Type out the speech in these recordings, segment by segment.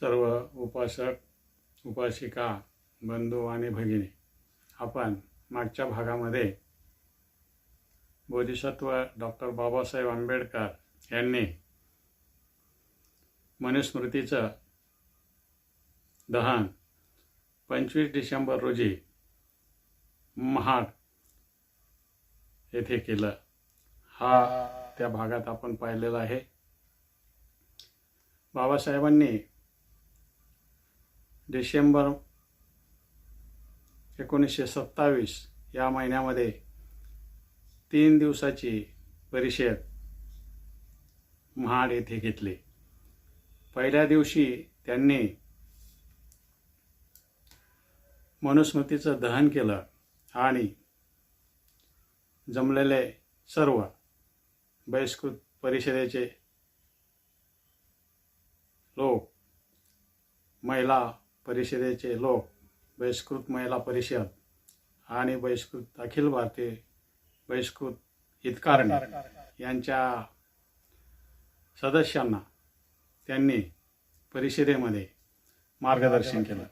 सर्व उपासक उपासिका बंधू आणि भगिनी आपण मागच्या भागामध्ये बोधिसत्व डॉक्टर बाबासाहेब आंबेडकर यांनी मनुस्मृतीचं दहन पंचवीस डिसेंबर रोजी महाड येथे केलं. हा त्या भागात आपण पाहिलेला आहे. बाबासाहेबांनी डिसेंबर एकोणीसशे सत्तावीस या महिन्यामध्ये तीन दिवसाची परिषद महाड येथे घेतली. पहिल्या दिवशी त्यांनी मनुस्मृतीचं दहन केलं आणि जमलेले सर्व बहिष्कृत परिषदेचे लोक महिला परिषदेचे लोक बहिष्कृत महिला परिषद आणि बहिष्कृत अखिल भारतीय बहिष्कृत हितकारणी यांच्या सदस्यांना त्यांनी परिषदेमध्ये मार्गदर्शन केलं.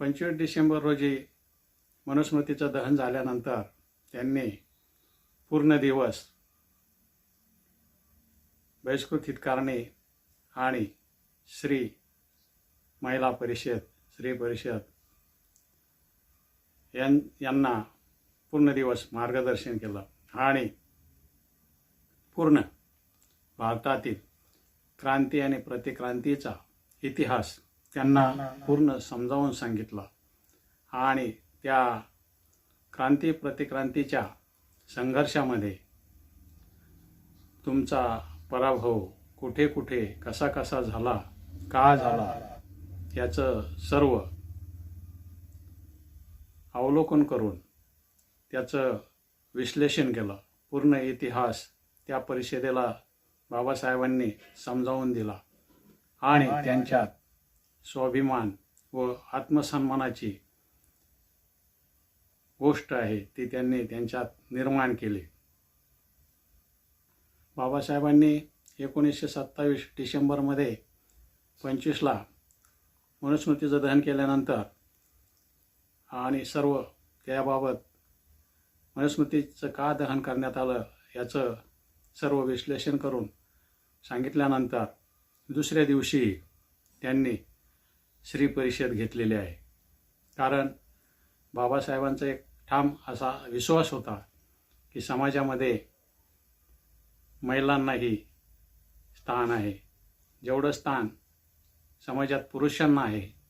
पंचवीस डिसेंबर रोजी मनुस्मृतीचं दहन झाल्यानंतर त्यांनी पूर्ण दिवस बहिष्कृत हितकारणी आणि श्री महिला परिषद श्री परिषद यां यांना पूर्ण दिवस मार्गदर्शन केलं. आणि पूर्ण भारतातील क्रांती आणि प्रतिक्रांतीचा इतिहास त्यांना पूर्ण समजावून सांगितला. आणि त्या क्रांती प्रतिक्रांतीच्या संघर्षामध्ये तुमचा पराभव कुठे कुठे कसा कसा झाला का झाला याचं सर्व अवलोकन करून त्याचं विश्लेषण केलं. पूर्ण इतिहास त्या परिषदेला बाबासाहेबांनी समजावून दिला. आणि त्यांच्यात स्वाभिमान व आत्मसन्मानाची गोष्ट आहे ती त्यांनी त्यांच्यात निर्माण केली. बाबासाहेबांनी एकोणीसशे सत्तावीस डिसेंबरमध्ये पंचवीसला मनुस्मृतीचं दहन केल्यानंतर आणि सर्व त्याबाबत मनुस्मृतीचं का दहन करण्यात आलं याचं सर्व विश्लेषण करून सांगितल्यानंतर दुसऱ्या दिवशी त्यांनी श्री परिषद घेतलेली आहे. कारण बाबासाहेबांचा एक ठाम असा विश्वास होता की समाजामध्ये महिलांनाही स्थान आहे. जेवढं स्थान समाजात पुरुषांना आहे.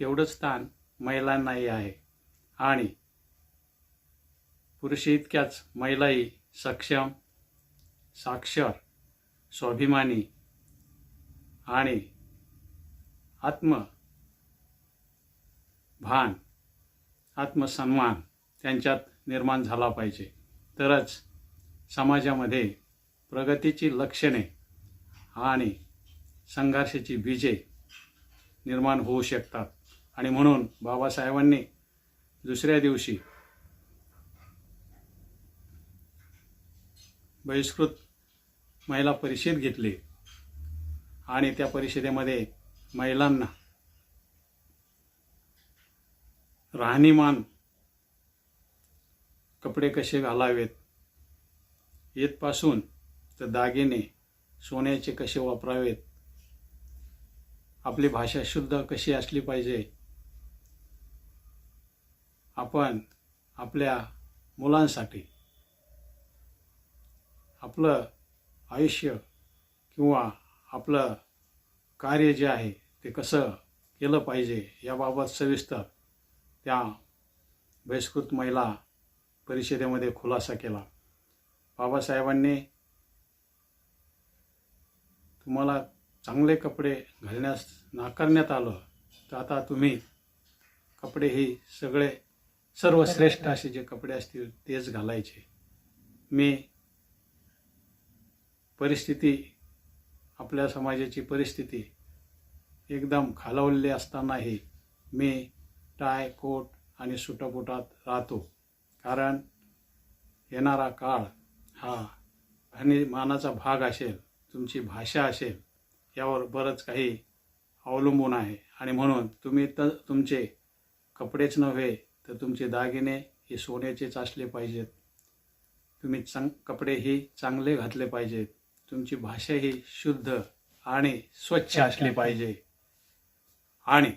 तेवढंच स्थान महिलांनाही आहे. आणि पुरुष इतक्याच महिलाही सक्षम साक्षर स्वाभिमानी आणि आत्म भान आत्मसन्मान त्यांच्यात निर्माण झाला पाहिजे. तरच समाजामध्ये प्रगतीची लक्षणे आणि संघर्षाची बीजे निर्माण होऊ शकतात. आणि म्हणून बाबासाहेबांनी दुसऱ्या दिवशी बहिष्कृत महिला परिषद घेतली. आणि त्या परिषदेमध्ये महिलांना राहणीमान कपडे कसे घालावेत येतपासून तर दागिने सोन्याचे कसे वापरावेत आपली भाषा शुद्ध कशी असली पाहिजे? आपण आपल्या मुलांसाठी आपलं आयुष्य किंवा आपलं कार्य जे आहे ते कसं केलं पाहिजे याबाबत सविस्तर त्या बहिष्कृत महिला परिषदेमध्ये खुलासा केला. बाबासाहेबांनी तुम्हाला चांगले कपडे घालण्यास नाकारण्यात आलं तर आता तुम्ही कपडे ही सगळे सर्वश्रेष्ठ असे जे कपडे असतील तेच घालायचे. मी परिस्थिती आपल्या समाजाची परिस्थिती एकदम खालावलेली असतानाही मी टाय कोट आणि सुटापुटात राहतो. कारण येणारा काळ हा आणि मानाचा भाग असेल तुमची भाषा असेल यावर बरंच काही अवलंबून आहे. आणि म्हणून तुम्ही तर तुमचे कपडेच नव्हे तर तुमचे दागिने हे सोन्याचेच असले पाहिजेत. तुम्ही चांग कपडे ही चांगले घातले पाहिजेत. तुमची भाषा ही शुद्ध आणि स्वच्छ असली पाहिजे. आणि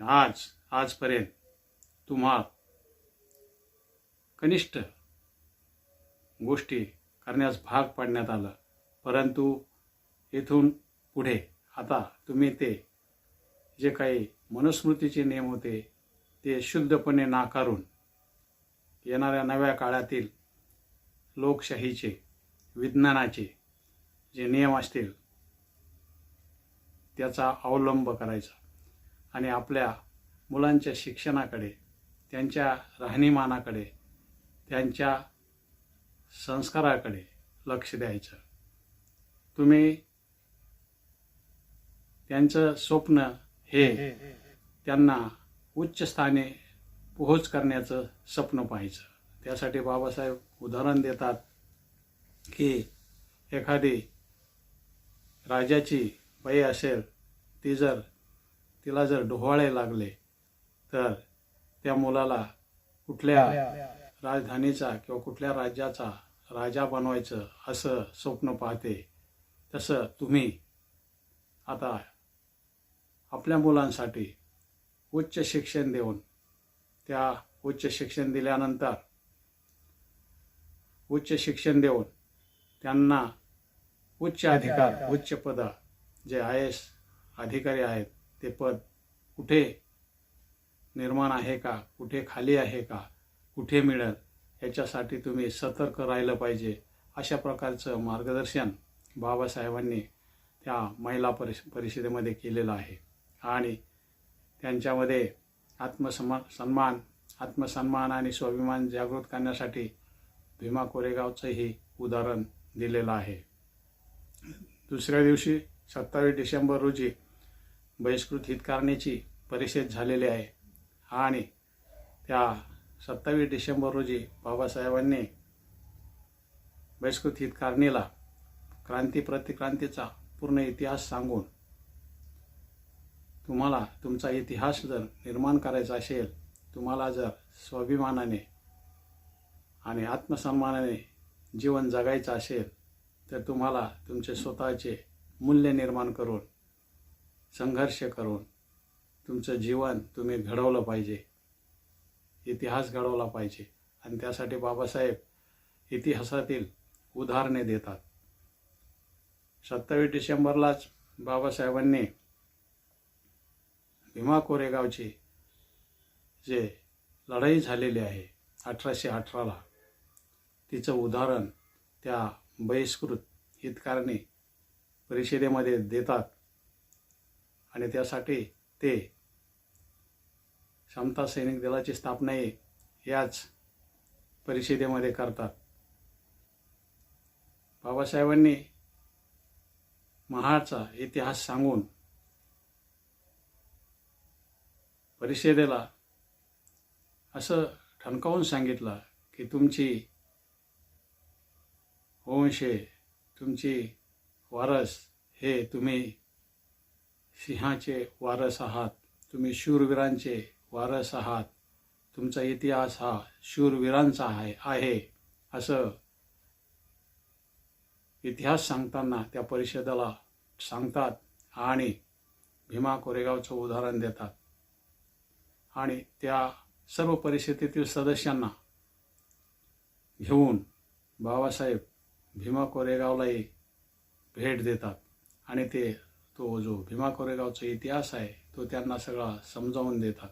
आज आजपर्यंत तुम्हा कनिष्ठ गोष्टी करण्यास भाग पाडण्यात आलं. परंतु येथून पुढे. आता तुम्ही ते जे काही मनुस्मृतीचे नियम होते ते शुद्धपणे नाकारून येणाऱ्या नव्या काळातील लोकशाहीचे विज्ञानाचे जे नियम असतील त्याचा अवलंब करायचा. आणि आपल्या मुलांच्या शिक्षणाकडे त्यांच्या राहणीमानाकडे त्यांच्या संस्काराकडे लक्ष द्यायचं. तुम्ही त्यांचं स्वप्न हे त्यांना उच्च स्थानी पोहोच करण्याचं स्वप्न पाहायचं. त्यासाठी बाबासाहेब उदाहरण देतात की एखादी राजाची बाई असेल ती जर तिला जर डोहाळे लागले तर त्या मुलाला कुठल्या? राजधानीचा किंवा कुठल्या राज्याचा राजा बनवायचं असं स्वप्न पाहते. तसं तुम्ही आता आपल्या मुलांसाठी उच्च शिक्षण देऊन त्या उच्च शिक्षण दिल्यानंतर उच्च शिक्षण देऊन त्यांना उच्च अधिकार उच्च पद जे आय एस अधिकारी आहेत ते पद कुठे निर्माण आहे का कुठे खाली आहे का कुठे मिळेल याच्यासाठी तुम्ही सतर्क राहिलं पाहिजे. अशा प्रकारचं मार्गदर्शन बाबासाहेबांनी त्या महिला परिष परिषदेमध्ये केलेलं आहे. आणि त्यांच्यामध्ये आत्मसन्मान सन्मान आत्मसन्मान आणि स्वाभिमान जागृत करण्यासाठी भीमा कोरेगावचंही उदाहरण दिलेलं आहे. दुसऱ्या दिवशी सत्तावीस डिसेंबर रोजी बहिष्कृत हितकारणीची परिषद झालेली आहे आणि त्या सत्तावीस डिसेंबर रोजी बाबासाहेबांनी बहिष्कृत हितकारणीला क्रांती प्रतिक्रांतीचा पूर्ण इतिहास सांगून तुम्हाला तुमचा इतिहास जर निर्माण करायचा असेल तुम्हाला जर स्वाभिमानाने आणि आत्मसन्मानाने जीवन जगायचं असेल तर तुम्हाला तुमचे स्वतःचे मूल्य निर्माण करून संघर्ष करून तुमचं जीवन तुम्ही घडवलं पाहिजे. इतिहास घडवला पाहिजे. आणि त्यासाठी बाबासाहेब इतिहासातील उदाहरणे देतात. सत्तावीस डिसेंबरलाच बाबासाहेबांनी भीमा कोरेगावची जे लढाई झालेली आहे अठराशे अठराला तिचं उदाहरण त्या बहिष्कृत हितकारणी परिषदेमध्ये देतात. आणि त्यासाठी ते समता सैनिक दलाची स्थापनाही याच परिषदेमध्ये करतात. बाबासाहेबांनी महाडचा इतिहास सांगून परिषदेला असं ठणकावून सांगितलं की तुमची वंशे तुमची वारस हे तुम्ही सिंहाचे वारस आहात. तुम्ही शूरवीरांचे वारस आहात. तुमचा इतिहास हा शूरवीरांचा आहे आहे असं इतिहास सांगताना त्या परिषदेला सांगतात आणि भीमा कोरेगावचं उदाहरण देतात. आणि त्या सर्व परिषदेतील सदस्यांना घेऊन बाबासाहेब भीमा कोरेगावलाही भेट देतात. आणि ते तो जो भीमा कोरेगावचा इतिहास आहे तो त्यांना सगळा समजावून देतात.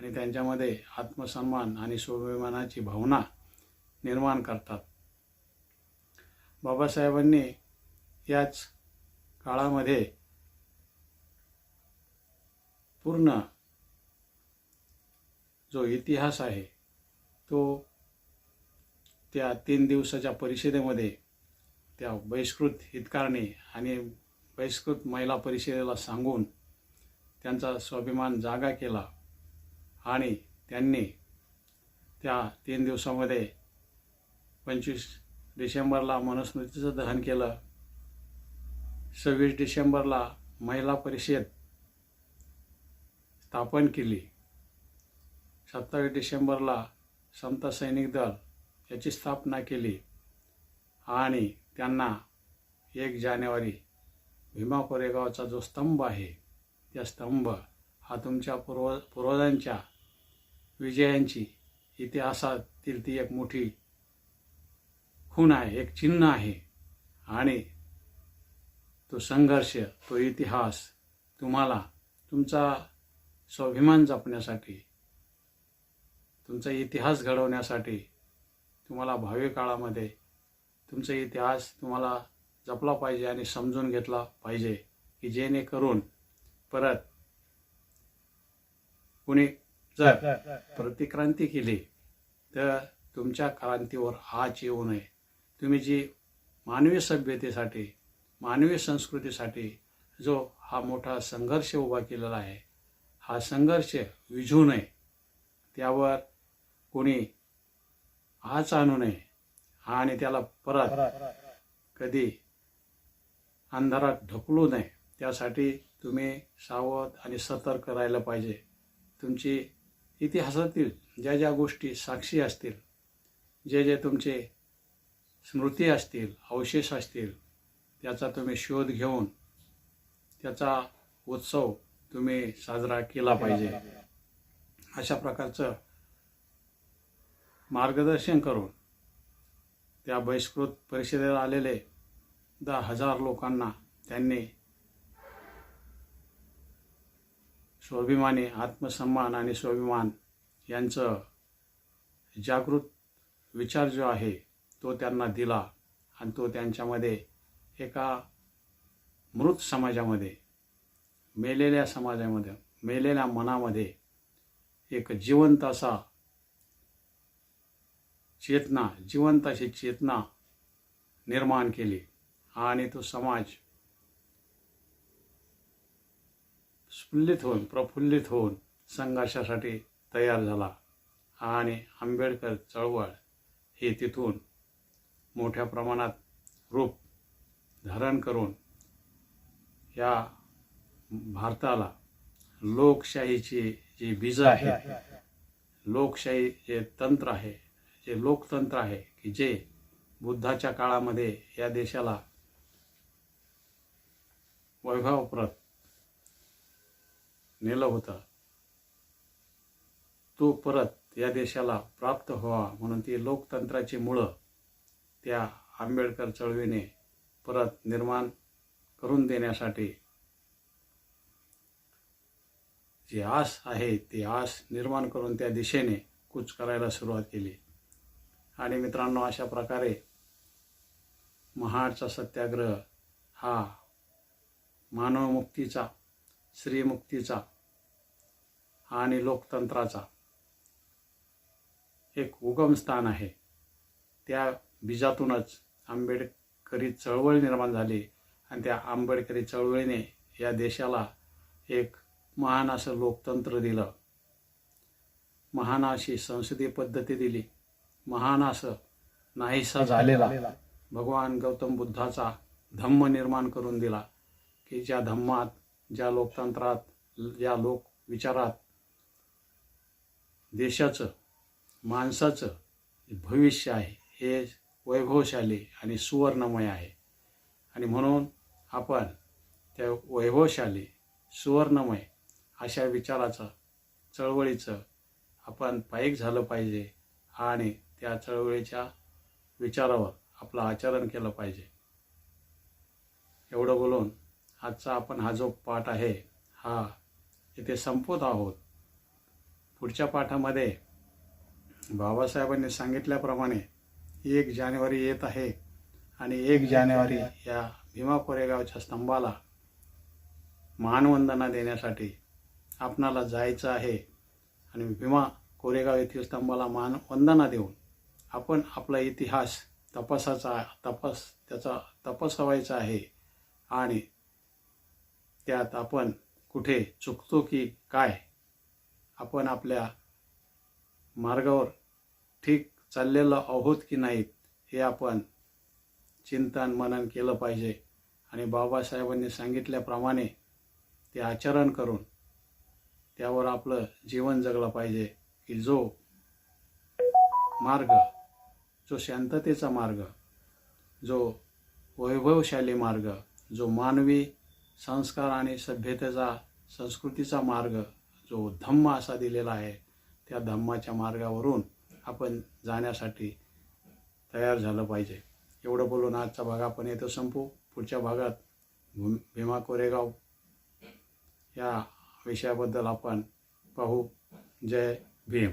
आणि त्यांच्यामध्ये आत्मसन्मान आणि स्वाभिमानाची भावना निर्माण करतात. बाबासाहेबांनी याच काळामध्ये पूर्ण जो इतिहास आहे तो त्या तीन दिवसाच्या परिषदेमध्ये त्या बहिष्कृत हितकारणी आणि बहिष्कृत महिला परिषदेला सांगून त्यांचा स्वाभिमान जागा केला आणि त्यांनी त्या तीन दिवसामध्ये पंचवीस डिसेंबरला मनुस्मृतीचं दहन केलं. सव्वीस डिसेंबरला महिला परिषद स्थापन केली. सत्तावीस डिसेंबरला संत सैनिक दल याची स्थापना केली आणि त्यांना एक जानेवारी भीमा कोरेगावचा जो स्तंभ आहे त्या स्तंभ हा तुमच्या पूर्व पूर्वजांच्या विजयांची इतिहासातील ती एक मोठी खूण आहे एक चिन्ह आहे आणि तो संघर्ष तो इतिहास तुम्हाला तुमचा स्वाभिमान जपण्यासाठी तुमचा इतिहास घडवण्यासाठी तुम्हाला भावी काळामध्ये तुमचा इतिहास तुम्हाला जपला पाहिजे आणि समजून घेतला पाहिजे की जेणेकरून परत कुणी जर प्रतिक्रांती केली तर तुमच्या क्रांतीवर हाच येऊ नये. तुम्ही जी मानवी सभ्यतेसाठी मानवी संस्कृतीसाठी जो हा मोठा संघर्ष उभा केलेला आहे हा संघर्ष विझू नये. त्यावर कोणी आच आणू नये. आणि त्याला परत कधी अंधारात ढकलू नये. त्यासाठी तुम्ही सावध आणि सतर्क राहायला पाहिजे. तुमची इतिहासातील ज्या ज्या गोष्टी साक्षी असतील जे जे तुमचे स्मृती असतील अवशेष असतील त्याचा तुम्ही शोध घेऊन त्याचा उत्सव तुम्ही साजरा केला पाहिजे. अशा प्रकारचं मार्गदर्शन करून त्या बहिष्कृत परिषदेला आलेले दहा हजार लोकांना त्यांनी स्वाभिमानी आत्मसन्मान आणि स्वाभिमान यांचं जागृत विचार जो आहे तो त्यांना दिला आणि तो त्यांच्यामध्ये एका मृत समाजामध्ये मेलेल्या समाजामध्ये मेलेल्या मनामध्ये एक जिवंत असा चेतना जिवंत अशी चेतना निर्माण केली. आणि तो समाज स्फुल्लित होऊन प्रफुल्लित होऊन संघर्षासाठी तयार झाला. आणि आंबेडकर चळवळ हे तिथून मोठ्या प्रमाणात रूप धारण करून या भारताला लोकशाहीची जी बीज आहे लोकशाही जे तंत्र आहे जे लोकतंत्र आहे की जे बुद्धाच्या काळामध्ये या देशाला वैभवप्रत नेलं होतं तो परत या देशाला प्राप्त व्हावा म्हणून ती लोकतंत्राची मुळं त्या आंबेडकर चळवळीने परत निर्माण करून देण्यासाठी जी आस आहे ती आस निर्माण करून त्या दिशेने कूच करायला सुरुवात केली. आणि मित्रांनो अशा प्रकारे महाडचा सत्याग्रह हा मानवमुक्तीचा स्त्रीमुक्तीचा आणि लोकतंत्राचा एक उगमस्थान आहे. त्या बीजातूनच आंबेडकरी चळवळ निर्माण झाली आणि त्या आंबेडकरी चळवळीने या देशाला एक महान असं लोकतंत्र दिलं. महान अशी संसदीय पद्धती दिली. महान असं नाहीसा झालेला. भगवान गौतम बुद्धाचा धम्म निर्माण करून दिला. की ज्या धम्मात ज्या लोकतंत्रात ज्या लोक विचारात देशाचं माणसाचं भविष्य आहे हे वैभवशाली आणि सुवर्णमय आहे. आणि म्हणून आपण त्या वैभवशाली सुवर्णमय अशा विचाराचं चळवळीचं आपण पाईक झालं पाहिजे आणि त्या चळवळीच्या विचारावर आपलं आचरण केलं पाहिजे. एवढं बोलून आजचा आपण हा जो पाठ आहे हा इथे संपवत आहोत. पुढच्या पाठामध्ये बाबासाहेबांनी सांगितल्याप्रमाणे एक जानेवारी येत आहे आणि एक जानेवारी या भीमा कोरेगावच्या स्तंभाला मानवंदना देण्यासाठी आपणाला जायचं आहे आणि भीमा कोरेगाव येथील स्तंभाला मान वंदना देऊन आपण आपला इतिहास तपासाचा तपास त्याचा तपासावायचा आहे. आणि त्यात आपण कुठे चुकतो की काय आपण आपल्या मार्गावर ठीक चाललेलो आहोत की नाहीत हे आपण चिंतन मनन केलं पाहिजे. आणि बाबासाहेबांनी सांगितल्याप्रमाणे ते आचरण करून त्यावर आपलं जीवन जगलं पाहिजे की जो मार्ग जो शांततेचा मार्ग जो वैभवशाली मार्ग जो मानवी संस्कार आणि सभ्यतेचा संस्कृतीचा मार्ग जो धम्म असा दिलेला आहे त्या धम्माच्या मार्गावरून आपण जाण्यासाठी तयार झालं पाहिजे. एवढं बोलून आजचा भाग आपण येतो संपू. पुढच्या भागात भूम भीमा कोरेगाव या विषयाबद्दल आपण पाहू. जय भीम.